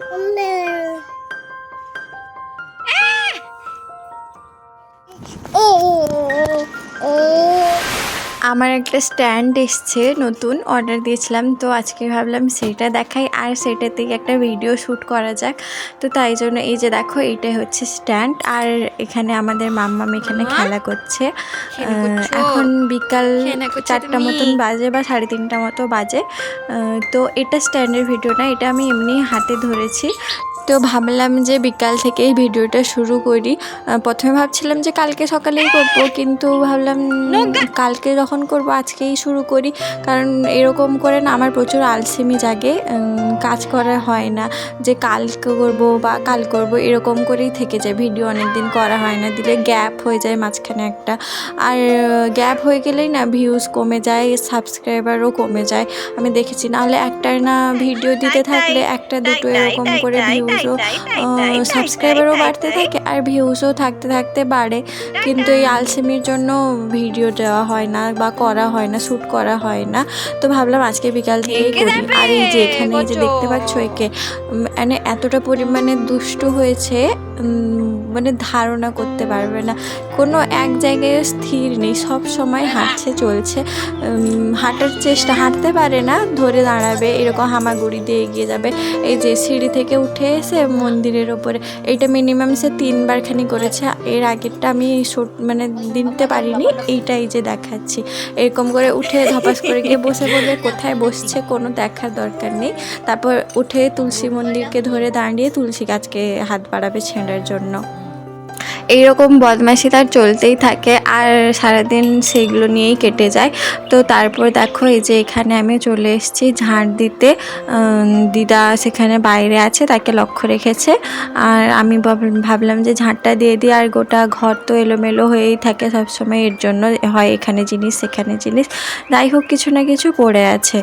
Ê! Ô! আমার একটা স্ট্যান্ড এসছে নতুন অর্ডার দিয়েছিলাম। তো আজকে ভাবলাম সেটা দেখাই আর সেটাতেই একটা ভিডিও শ্যুট করা যাক। তো তাই জন্য এই যে দেখো এইটাই হচ্ছে স্ট্যান্ড। আর এখানে আমাদের মাম্মাম এখানে খেলা করছে? এখন বিকাল চারটা মতন বাজে বা সাড়ে তিনটা মতো বাজে। তো এটা স্ট্যান্ডের ভিডিও না এটা আমি এমনি হাতে ধরেছি। তো ভাবলাম যে বিকাল থেকে এই ভিডিওটা শুরু করি। প্রথমে ভাবছিলাম যে কালকে সকালেই করব কিন্তু ভাবলাম কালকে যখন করব আজকেই শুরু করি। কারণ এরকম করে না আমার প্রচুর আলসেমি জাগে কাজ করা হয় না। যে কাল করব বা কাল করব এরকম করেই থেকে যায় ভিডিও অনেক দিন করা হয় না দিলে গ্যাপ হয়ে যায় মাঝখানে একটা। আর গ্যাপ হয়ে গেলেই না ভিউজ কমে যায় সাবস্ক্রাইবারও কমে যায়। আমি দেখেছি নাহলে একটার না ভিডিও দিতে থাকলে একটা দুটো এরকম করে ভিউজও সাবস্ক্রাইবারও বাড়তে থাকে আর ভিউজও থাকতে থাকতে বাড়ে। কিন্তু এই আলসেমির জন্য ভিডিও দেওয়া হয় না বা করা হয় না শ্যুট করা হয় না তো ভাবলাম আজকে বিকাল থেকে করি আর এই যে এখানে যে দেখতে। পাচ্ছ একে মানে এতটা পরিমাণে দুষ্ট হয়েছে মানে ধারণা করতে পারবে না। কোনো এক জায়গায় স্থির নেই, সব সময় হাঁটছে, চলছে। হাঁটার চেষ্টা, হাঁটতে পারে না, ধরে দাঁড়াবে, এরকম হামাগুড়ি দিয়ে এগিয়ে যাবে। এই যে সিঁড়ি থেকে উঠে এসে মন্দিরের ওপরে, এইটা মিনিমাম সে তিনবার খানি করেছে। এর আগেরটা আমি মানে দিতে পারিনি, এইটাই যে দেখাচ্ছি। এরকম করে উঠে ধপাস করে গিয়ে বসে পড়বে, কোথায় বসছে কোনো দেখার দরকার নেই। তারপর উঠে তুলসী মন্দিরকে ধরে দাঁড়িয়ে তুলসী গাছকে হাত বাড়াবে ছেঁড়ার জন্য। এইরকম বদমাশি তার চলতেই থাকে, আর সারাদিন সেইগুলো নিয়েই কেটে যায়। তো তারপর দেখো এই যে এখানে আমি চলে এসেছি ঝাড় দিতে। দিদা সেখানে বাইরে আছে, তাকে লক্ষ্য রেখেছে। আর আমি ভাব- ভাবলাম যে ঝাড়টা দিয়ে দিই, আর গোটা ঘর তো এলোমেলো হয়েই থাকে সবসময়। এর জন্য হয় এখানে জিনিস, সেখানে জিনিস। যাই হোক, কিছু না কিছু পড়ে আছে।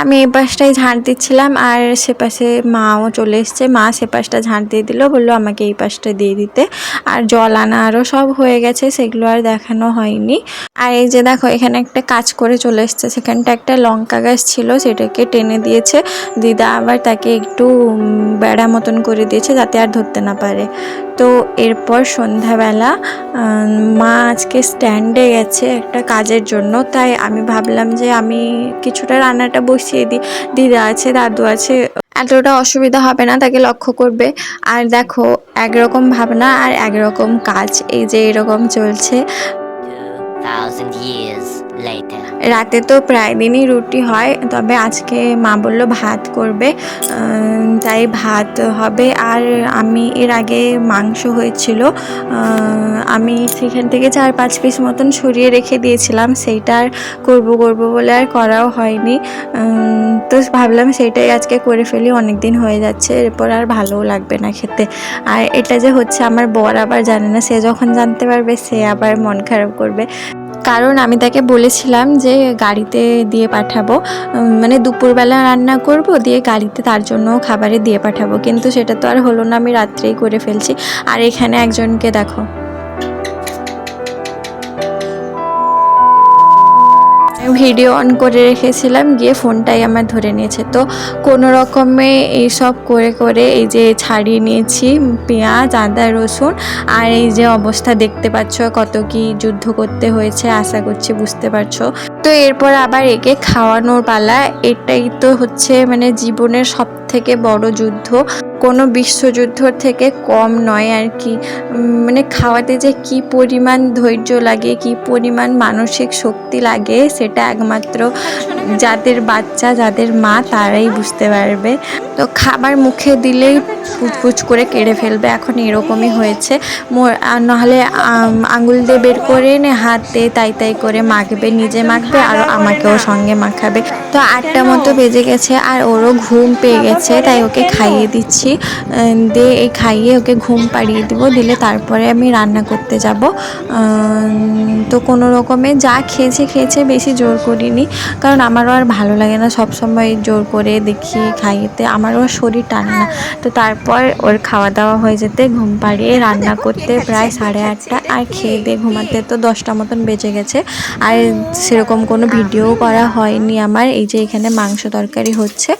আমি এই পাশটায় ঝাঁট দিচ্ছিলাম আর সে পাশে মাও চলে এসছে। মা সে পাশটা ঝাঁট দিয়ে দিল, বলল আমাকে এই পাশটা দিয়ে দিতে। আর জল আনা আরও সব হয়ে গেছে, সেগুলো আর দেখানো হয়নি। আর এই যে দেখো, এখানে একটা কাজ করে চলে এসছে। সেখানটা একটা লঙ্কা গাছ ছিল, সেটাকে টেনে দিয়েছে। দিদা আবার তাকে একটু বেড়া মতন করে দিয়েছে যাতে আর ধরতে না পারে। তো এরপর সন্ধ্যাবেলা মা আজকে স্ট্যান্ডে গেছে একটা কাজের জন্য। তাই আমি ভাবলাম যে আমি কিছুটা রান্নাটা বসিয়ে দিই দিদা আছে, দাদু আছে, এতটা অসুবিধা হবে না তাকে লক্ষ্য করবে আর দেখো, একরকম ভাবনা আর একরকম কাজ, এই যে এরকম চলছে 2000 years. রাতে তো প্রায় দিনই রুটি হয়, তবে আজকে মা বলল ভাত করবে তাই ভাত হবে। আর আমি এর আগে মাংস হয়েছিল আমি সেখান থেকে চার পাঁচ পিস মতন সরিয়ে রেখে দিয়েছিলাম, সেইটা আর করব করব বলে আর করাও হয়নি। তো ভাবলাম সেইটাই আজকে করে ফেলি অনেক দিন হয়ে যাচ্ছে, এরপর আর ভালোও লাগবে না খেতে। আর এটা যে হচ্ছে আমার বর আবার জানে না, সে যখন জানতে পারবে সে আবার মন খারাপ করবে। কারণ আমি তাকে বলেছিলাম যে গাড়িতে দিয়ে পাঠাবো মানে দুপুরবেলা রান্না করব, দিয়ে গাড়িতে তার জন্য খাবারে দিয়ে পাঠাবো। কিন্তু সেটা তো আর হলো না, আমি রাত্রেই করে ফেলছি। আর এখানে একজনকে দেখো। ভিডিও অন করে রেখেছিলাম, গিয়ে ফোনটাই আমার ধরে নিয়েছে। তো কোনো রকমে এইসব করে করে এই যে ছাড়িয়ে নিয়েছি, পেঁয়াজ, আদা, রসুন, আর এই যে অবস্থা দেখতে পাচ্ছ, কত কি যুদ্ধ করতে হয়েছে, আশা করছি বুঝতে পারছ। তো এরপর আবার একে খাওয়ানোর পালা। এটাই তো হচ্ছে মানে জীবনের সব থেকে বড় যুদ্ধ। কোনো বিশ্বযুদ্ধর থেকে কম নয় আর কি। মানে খাওয়াতে যে কি পরিমাণ ধৈর্য লাগে, কি পরিমাণ মানসিক শক্তি লাগে, সেটা একমাত্র যাদের বাচ্চা, যাদের মা, তারাই বুঝতে পারবে। তো খাবার মুখে দিলেই ফুচফুচ করে কেড়ে ফেলবে, এখন এরকমই হয়েছে। নাহলে আঙুল দিয়ে বের করে নে, হাত দিয়ে তাই তাই করে মাখবে, নিজে মাখবে মাখাবে আর আমাকেও সঙ্গে মাখাবে। তো আটটা মতো বেজে গেছে আর ওরও ঘুম পেয়ে গেছে তাই ওকে খাইয়ে দিচ্ছি। দিয়ে এই খাইয়ে ওকে ঘুম পাড়িয়ে দিব দিলে তারপরে আমি রান্না করতে যাব। তো কোনো রকমে যা খেয়েছে খেয়েছে বেশি জোর করিনি। কারণ আমারও আর ভালো লাগে না সব সময় জোর করে দেখি খাইয়েতে আমারও শরীর টানে না। তো তারপর ওর খাওয়া দাওয়া হয়ে যেতে ঘুম পাড়িয়ে রান্না করতে প্রায় সাড়ে আটটা। আর খেয়ে দিয়ে ঘুমাতে তো দশটা মতন বেজে গেছে। আর সেরকম কোনো ভিডিও করা হয়নি আমার। এই যে এখানে মাংস তরকারি হচ্ছে।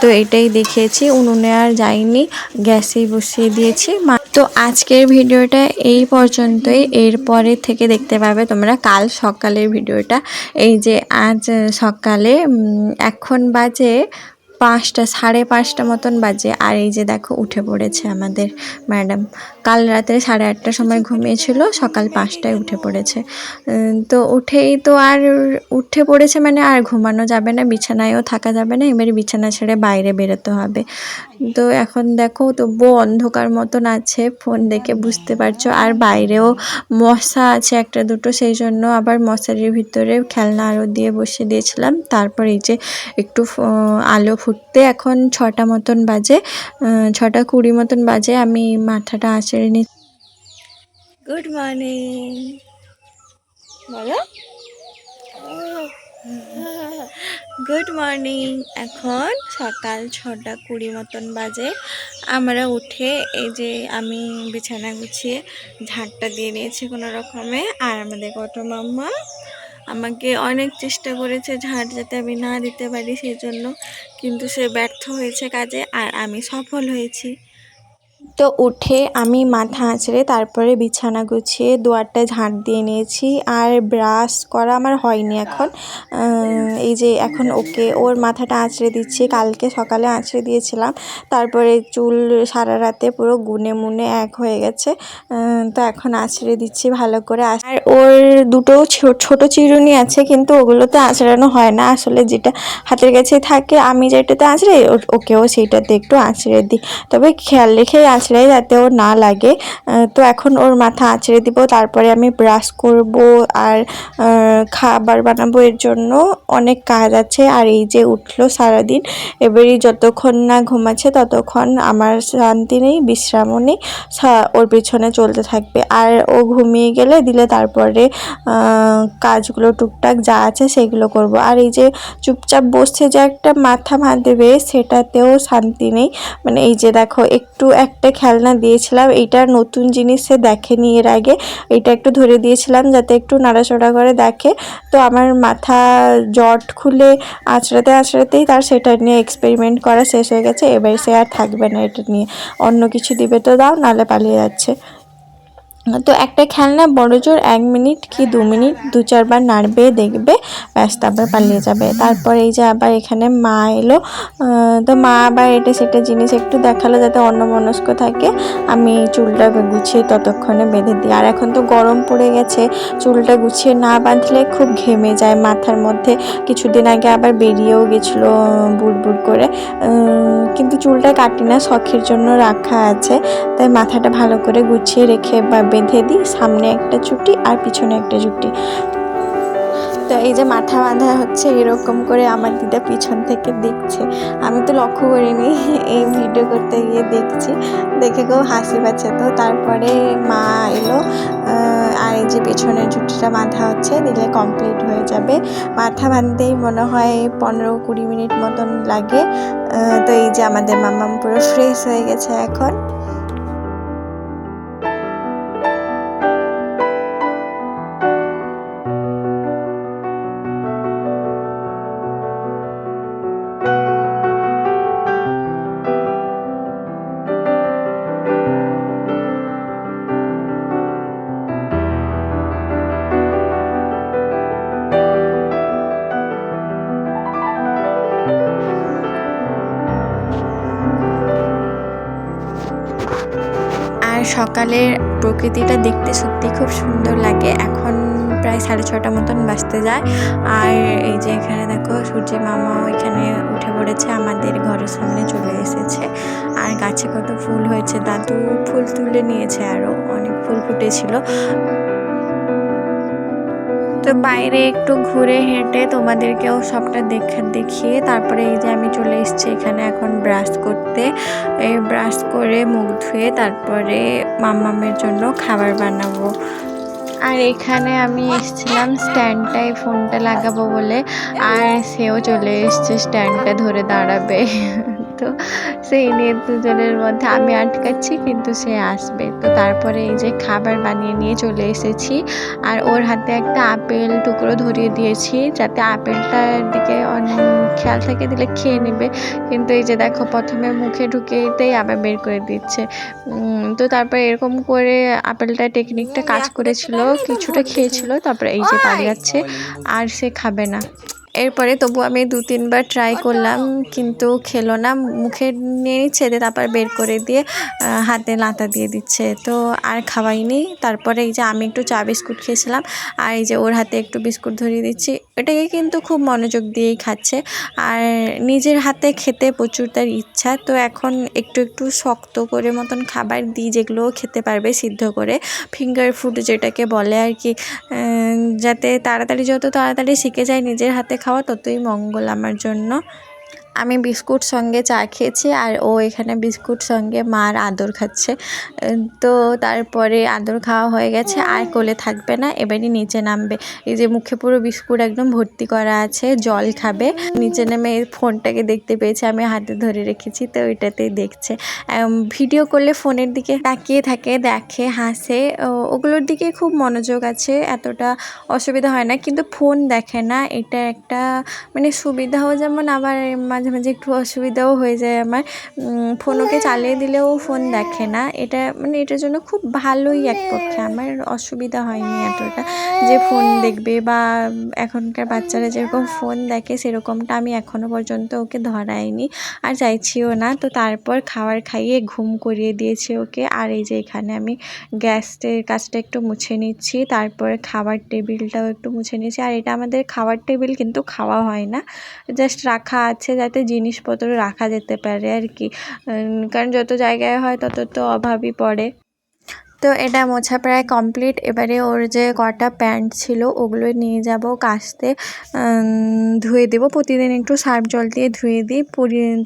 তো এটাই দেখিয়েছি। উনুনে আর যাইনি। গ্যাসেই বসিয়ে দিয়েছি। তো আজকের ভিডিওটা এই পর্যন্তই। এরপরে থেকে দেখতে পাবে তোমরা কাল সকালের ভিডিওটা। এই যে আজ সকালে এখন বাজে পাঁচটা, সাড়ে পাঁচটা মতন বাজে। আর এই যে দেখো, উঠে পড়েছে আমাদের ম্যাডাম। কাল রাতে সাড়ে আটটার সময় ঘুমিয়েছিল, সকাল পাঁচটায় উঠে পড়েছে। তো উঠেই তো আর উঠে পড়েছে মানে আর ঘুমানো যাবে না, বিছানায়ও থাকা যাবে না, এবারে বিছানা ছেড়ে বাইরে বেরোতে হবে। তো এখন দেখো তবুও অন্ধকার মতন আছে, ফোন দেখে বুঝতে পারছ, আর বাইরেও মশা আছে একটা দুটো, সেই জন্য আবার মশারির ভিতরে খেলনা আরও দিয়ে বসিয়ে দিয়েছিলাম। তারপর এই যে একটু আলো ফুটতে এখন ছটা মতন বাজে ছটা কুড়ি মতন বাজে, আমি মাথাটা আঁচড়ে নি। গুড মর্নিং বলো। গুড মর্নিং এখন সকাল ছটা কুড়ি মতন বাজে। আমরা উঠে এই যে আমি বিছানা গুছিয়ে ঝাঁটটা দিয়ে নিয়েছি কোনো রকমে। আর আমাদের কত মাম্মা আমাকে অনেক চেষ্টা করেছে ঝাঁট যাতে আমি না দিতে পারি সেই জন্য। কিন্তু সে ব্যর্থ হয়েছে কাজে আর আমি সফল হয়েছি। তো উঠে আমি মাথা আঁচড়ে তারপরে বিছানা গুছিয়ে দুয়ারটা ঝাঁট দিয়ে নিয়েছি আর ব্রাশ করা আমার হয়নি এখন। এই যে এখন ওকে, ওর মাথাটা আঁচড়ে দিচ্ছি। কালকে সকালে আঁচড়ে দিয়েছিলাম। তারপরে চুল সারা রাতে পুরো গুনে মুনে এক হয়ে গেছে। তো এখন আঁচড়ে দিচ্ছি ভালো করে। আর ওর দুটো ছোট চিরুনি আছে, কিন্তু ওগুলোতে আঁচড়ানো হয় না। আসলে যেটা হাতের কাছে থাকে, আমি যেটাতে আঁচড়ে ওকেও সেইটাতে একটু আঁচড়ে দিই। তবে খেয়াল রেখে আঁচড়াই যাতে ও না লাগে। তো এখন ওর মাথা আঁচড়ে দিব, তারপরে আমি ব্রাশ করব আর খাবার বানাবো। এর জন্য অনেক কাজ আছে। আর এই যে উঠল সারাদিন, এবারই যতক্ষণ না ঘুমাচ্ছে ততক্ষণ আমার শান্তি নেই, বিশ্রামও নেই ওর পিছনে চলতে থাকবে। আর ও ঘুমিয়ে গেলে দিলে তারপরে কাজগুলো টুকটাক যা আছে সেগুলো করব। আর এই যে চুপচাপ বসছে যে একটা মাথা বাঁধবে, সেটাতেও শান্তি নেই। মানে এই যে দেখো, একটু একটা খেলনা দিয়েছিলাম। এইটা নতুন জিনিস সে দেখেনি এর আগে। এটা একটু ধরে দিয়েছিলাম যাতে একটু নাড়াচড়া করে দেখে। তো আমার মাথা জট খুলে আঁচড়াতে আঁচড়াতেই তার সেটা নিয়ে এক্সপেরিমেন্ট করা শেষ হয়ে গেছে। এবার সে আর থাকবে না এটা নিয়ে। অন্য কিছু দিবে তো দাও নালে পালিয়ে যাচ্ছে। তো একটা খেলনা, বড় জোর এক মিনিট কি দু মিনিট, দু চারবার নাড়বে দেখবে, ব্যাস তারপর পালিয়ে যাবে। তারপর এই যে আবার এখানে মা এলো তো মা আবার এটা সেটা জিনিস একটু দেখাল যাতে অন্যমনস্ক থাকে। আমি চুলটা গুছিয়ে ততক্ষণে বেঁধে দিই। আর এখন তো গরম পড়ে গেছে, চুলটা গুছিয়ে না বাঁধলে খুব ঘেমে যায় মাথার মধ্যে। কিছুদিন আগে আবার বেরিয়েও গেছিল বুড় বুড় করে। কিন্তু চুলটা কাটি না শখের জন্য রাখা আছে। তাই মাথাটা ভালো করে গুছিয়ে রেখে বা বেঁধে দিই, সামনে একটা চুটি আর পিছনে একটা চুটি। তো এই যে মাথা বাঁধা হচ্ছে, এরকম করে আমার দিদা পিছন থেকে দেখছে। আমি তো লক্ষ্য করিনি এই ভিডিও করতে গিয়ে দেখছি। দেখে খুব হাসি পাচ্ছে তো। তারপরে মা এলো আর এই যে পেছনের চুটিটা বাঁধা হচ্ছে, দিলে কমপ্লিট হয়ে যাবে। মাথা বাঁধতেই মনে হয় পনেরো কুড়ি মিনিট মতন লাগে। তো এই যে আমাদের মামাম পুরো ফ্রেশ হয়ে গেছে এখন। সকালের প্রকৃতিটা দেখতে সত্যি খুব সুন্দর লাগে। এখন প্রায় সাড়ে ছটা মতন বাঁচতে যায়। আর এই যে এখানে দেখো সূর্যের মামাও এখানে উঠে পড়েছে, আমাদের ঘরের সামনে চলে এসেছে। আর গাছে কত ফুল হয়েছে, দাদু ফুল তুলে নিয়েছে আরও অনেক ফুল ফুটেছিল। তো বাইরে একটু ঘুরে হেঁটে তোমাদেরকেও সবটা দেখা, দেখিয়ে তারপরে এই যে আমি চলে এসেছি এখানে এখন ব্রাশ করতে। এই ব্রাশ করে মুখ ধুয়ে তারপরে মাম্মামের জন্য খাবার বানাবো। আর এখানে আমি এসেছিলাম স্ট্যান্ডটায় ফোনটা লাগাবো বলে। আর সেও চলে এসছে স্ট্যান্ডটা ধরে দাঁড়াবে। তো সেই নিয়ে দুজনের মধ্যে আমি আটকাচ্ছি কিন্তু সে আসবে। তো তারপরে এই যে খাবার বানিয়ে নিয়ে চলে এসেছি। আর ওর হাতে একটা আপেল টুকরো ধরিয়ে দিয়েছি যাতে আপেলটার দিকে খেয়াল থেকে দিলে খেয়ে নেবে। কিন্তু এই যে দেখো প্রথমে মুখে ঢুকেতেই আবার বের করে দিচ্ছে। তো তারপরে এরকম করে আপেলটা টেকনিকটা কাজ করেছিল কিছুটা খেয়েছিল তারপরে এই যে পালিয়ে আর সে খাবে না। এরপরে তবু আমি দু তিনবার ট্রাই করলাম, কিন্তু খেলো না। মুখে নিয়ে দিয়ে তারপর বের করে দিয়ে হাতে লাতা দিয়ে দিচ্ছে। তো আর খাওয়াইনি তারপরে এই যে আমি একটু চা বিস্কুট খেয়েছিলাম, আর এই যে ওর হাতে একটু বিস্কুট ধরিয়ে দিচ্ছি, এটাকে কিন্তু খুব মনোযোগ দিয়েই খাচ্ছে। আর নিজের হাতে খেতে প্রচুর তার ইচ্ছা, তো এখন একটু একটু শক্ত করে মতন খাবার দিই যেগুলো খেতে পারবে সিদ্ধ করে। ফিঙ্গার ফুড যেটাকে বলে আর কি যাতে তাড়াতাড়ি, যত তাড়াতাড়ি শিখে যায় নিজের হাতে খাওয়া ততই মঙ্গল আমার জন্য। আমি বিস্কুট সঙ্গে চা খেয়েছি আর ও এখানে বিস্কুট সঙ্গে মার আদর খাচ্ছে। তো তারপরে আদর খাওয়া হয়ে গেছে, আর কোলে থাকবে না, এবারই নিচে নামবে। এই যে মুখে পুরো বিস্কুট একদম ভর্তি করা আছে, জল খাবে। নিচে নেমে ফোনটাকে দেখতে পেয়েছে, আমি হাতে ধরে রেখেছি, তো ওইটাতেই দেখছে। ভিডিও করলে ফোনের দিকে তাকিয়ে থাকে, দেখে, হাসে। ওগুলোর দিকে খুব মনোযোগ আছে, এতটা অসুবিধা হয় না, কিন্তু ফোন দেখে না, এটা একটা মানে সুবিধাও যেমন আবার মাঝে মাঝে একটু অসুবিধাও হয়ে যায় আমার। ফোন ওকে চালিয়ে দিলেও ফোন দেখে না। এটা মানে এটার জন্য খুব ভালোই এক পক্ষে। আমার অসুবিধা হয়নি এতটা যে ফোন দেখবে বা এখনকার বাচ্চারা যেরকম ফোন দেখে সেরকমটা আমি এখনও পর্যন্ত ওকে ধরাইনি আর চাইছিও না। তো তারপর খাবার খাইয়ে ঘুম করিয়ে দিয়েছি ওকে। আর এই যে এখানে আমি গ্যাসের কাজটা একটু মুছে নিচ্ছি। তারপরে খাবার টেবিলটাও একটু মুছে নিচ্ছি আর এটা আমাদের খাবার টেবিল কিন্তু খাওয়া হয় না। জাস্ট রাখা আছে যাতে জিনিসপত্র রাখা যেতে পারে আর কি। কারণ যত জায়গায় হয় তত তো অভাবই পড়ে। তো এটা মোছা প্রায় কমপ্লিট। এবারে ওর যে কটা প্যান্ট ছিল ওগুলো নিয়ে যাব কাচতে। ধুয়ে দেবো। প্রতিদিন একটু সার্ফ জল দিয়ে ধুয়ে দিই।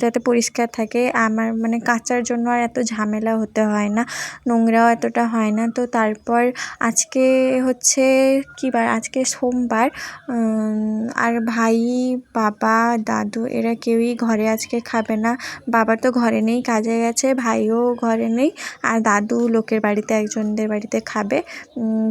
যাতে পরিষ্কার থাকে। আমার মানে কাচার জন্য আর এত ঝামেলা হতে হয় না। নোংরাও এতটা হয় না। তো তারপর আজকে হচ্ছে কী বার? আজকে সোমবার। আর ভাই, বাবা, দাদু এরা কেউই ঘরে আজকে খাবে না। বাবা তো ঘরে নেই, কাজে গেছে, ভাইও ঘরে নেই। আর দাদু লোকের বাড়িতে একজনদের বাড়িতে খাবে।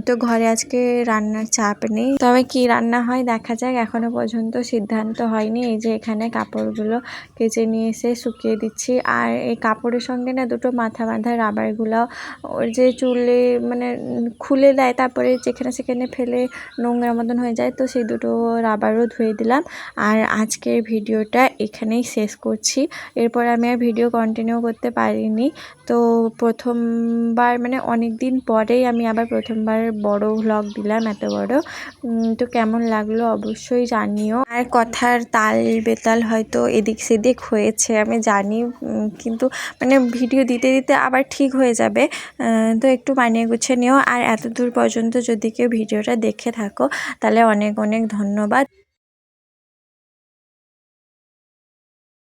তো ঘরে আজকে রান্নার চাপ নেই। তবে কি রান্না হয় দেখা যাক। এখনও পর্যন্ত সিদ্ধান্ত হয়নি। এই যে এখানে কাপড়গুলো কেচে নিয়ে এসে শুকিয়ে দিচ্ছি। আর এই কাপড়ের সঙ্গে না দুটো মাথা বাঁধা রাবারগুলো, ওর যে চুলে মানে খুলে দেয়, তারপরে যেখানে সেখানে ফেলে নোংরা মতন হয়ে যায়, তো সেই দুটো রাবারও ধুয়ে দিলাম। আর আজকের ভিডিওটা এখানেই শেষ করছি। এরপর আমি আর ভিডিও কন্টিনিউ করতে পারিনি। তো প্রথমবার মানে অনেক দিন পরেই আমি আবার প্রথমবার বড় ভ্লগ দিলাম এত বড়। তো কেমন লাগল অবশ্যই জানিও। আর কথার তাল বেতাল হয়তো এদিক সেদিক হয়েছে, আমি জানি কিন্তু মানে ভিডিও দিতে দিতে আবার ঠিক হয়ে যাবে। তো একটু মানিয়ে গুছিয়ে নিও। আর এত দূর পর্যন্ত যদি কেউ ভিডিওটা দেখে থাকো, তাহলে অনেক অনেক ধন্যবাদ।